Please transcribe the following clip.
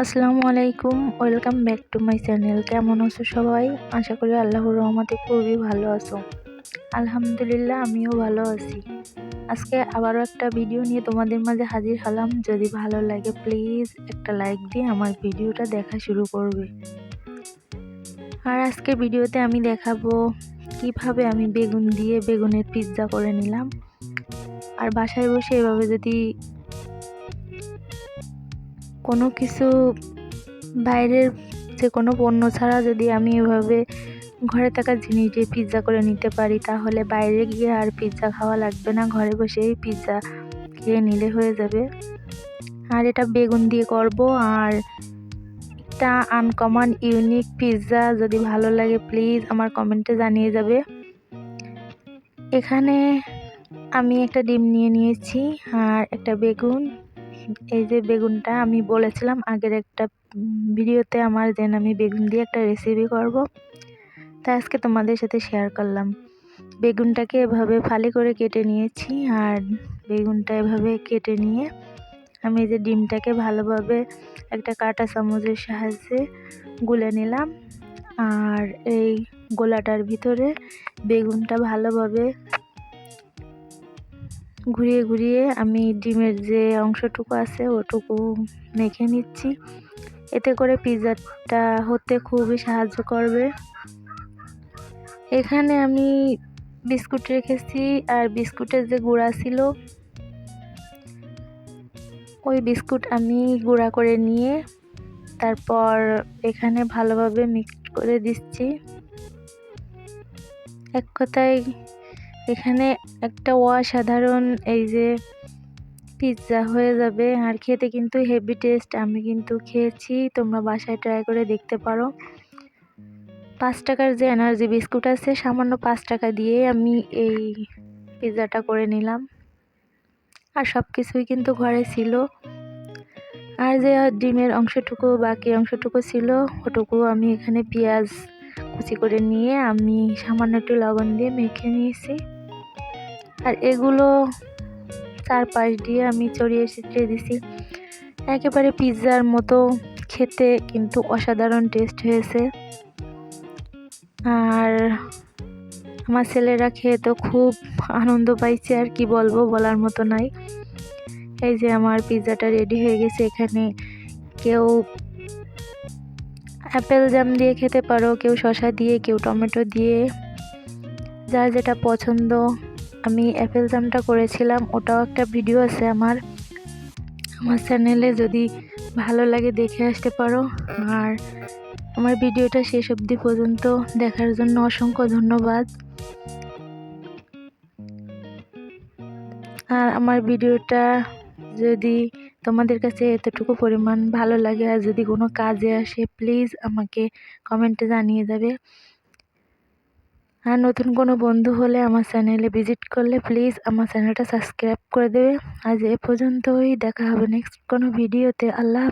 আসসালামু আলাইকুম, welcome back to my channel. কেমন আছো সবাই? আশা করি আল্লাহর রহমতে খুবই ভালো আছো। আলহামদুলিল্লাহ, আমিও ভালো আছি। আজকে আবারও একটা ভিডিও নিয়ে তোমাদের মাঝে হাজির হলাম। যদি ভালো লাগে, প্লিজ একটা লাইক দিয়ে আমার ভিডিওটা দেখা শুরু করবে। আর আজকে ভিডিওতে আমি দেখাবো কীভাবে আমি বেগুন দিয়ে বেগুনের পিৎজা করে নিলাম? আর বাসায় বসে এভাবে যদি কোনো কিছু বাইরের যে কোনো পণ্য ছাড়া যদি আমি এভাবে ঘরে থাকা জিনিস দিয়ে পিৎজা করে নিতে পারি, তাহলে বাইরে গিয়ে আর পিৎজা খাওয়া লাগবে না। ঘরে বসেই পিৎজা খেয়ে নিলে হয়ে যাবে। আর এটা বেগুন দিয়ে করব, আর একটা আনকমন ইউনিক পিৎজা যদি ভালো লাগে প্লিজ আমার কমেন্টে জানিয়ে যাবে। এখানে আমি একটা ডিম নিয়ে নিয়েছি আর একটা বেগুন। এই যে বেগুনটা আমি বলেছিলাম আগের একটা ভিডিওতে আমার যেন আমি বেগুন দিয়ে একটা রেসিপি করব। তা আজকে তোমাদের সাথে শেয়ার করলাম। বেগুনটাকে এভাবে ফালি করে কেটে নিয়েছি আর বেগুনটা এভাবে কেটে নিয়ে আমি এই যে ডিমটাকে ভালোভাবে একটা কাটা চামচের সাহায্যে গুলে নিলাম। আর এই গোলাটার ভিতরে বেগুনটা ভালোভাবে ঘুরিয়ে ঘুরিয়ে আমি ডিমের যে অংশটুকু আছে ওটুকু মেখে নিচ্ছি। এতে করে পিৎজাটা হতে খুবই সাহায্য করবে। এখানে আমি বিস্কুট রেখেছি, আর বিস্কুটের যে গুঁড়া ছিল ওই বিস্কুট আমি গুঁড়া করে নিয়ে তারপর এখানে ভালোভাবে মিক্স করে দিচ্ছি। এক কথায় এখানে একটা অসাধারণ এই যে পিৎজা হয়ে যাবে। আর খেতে কিন্তু হেভি টেস্ট আমি কিন্তু খেয়েছি। তোমরা বাসায় ট্রাই করে দেখতে পারো। পাঁচ টাকার যে এনার্জি বিস্কুট আছে, সামান্য পাঁচ টাকা দিয়ে আমি এই পিৎজাটা করে নিলাম। আর সব কিছুই কিন্তু ঘরে ছিল। আর যে ডিমের অংশটুকু, বাকি অংশটুকু ছিল, ওটুকু আমি এখানে পেঁয়াজ কুচি করে নিয়ে আমি সামান্য একটু লবণ দিয়ে মেখে নিয়েছি। আর এগুলো চারপাশ দিয়ে আমি চড়িয়ে ছিটিয়ে দিছি। একেবারে পিৎজার মতো খেতে কিন্তু অসাধারণ টেস্ট হয়েছে। আর আমার ছেলেরা খেয়ে তো খুব আনন্দ পাইছে আর কি বলব বলার মতো নাই। এই যে আমার পিৎজাটা রেডি হয়ে গেছে এখানে। কেউ অ্যাপেল জ্যাম দিয়ে খেতে পারো, কেউ শসা দিয়ে, কেউ টমেটো দিয়ে। যার যেটা পছন্দ। আমি অ্যাপেল জ্যামটা করেছিলাম, ওটাও একটা ভিডিও আছে আমার। আমার চ্যানেলে যদি ভালো লাগে দেখে আসতে পারো। আর আমার ভিডিওটা শেষ অবধি পর্যন্ত দেখার জন্য অসংখ্য ধন্যবাদ। আর আমার ভিডিওটা যদি তোমাদের কাছে এতটুকু পরিমাণ ভালো লাগে আর যদি কোনো কাজে আসে প্লিজ আমাকে কমেন্টে জানিয়ে যাবে আর নতুন কোনো বন্ধু হলে আমার চ্যানেলে ভিজিট করলে প্লিজ আমার চ্যানেলটা সাবস্ক্রাইব করে দেবে। আজ এ পর্যন্তই, দেখা হবে নেক্সট কোনো ভিডিওতে আল্লাহ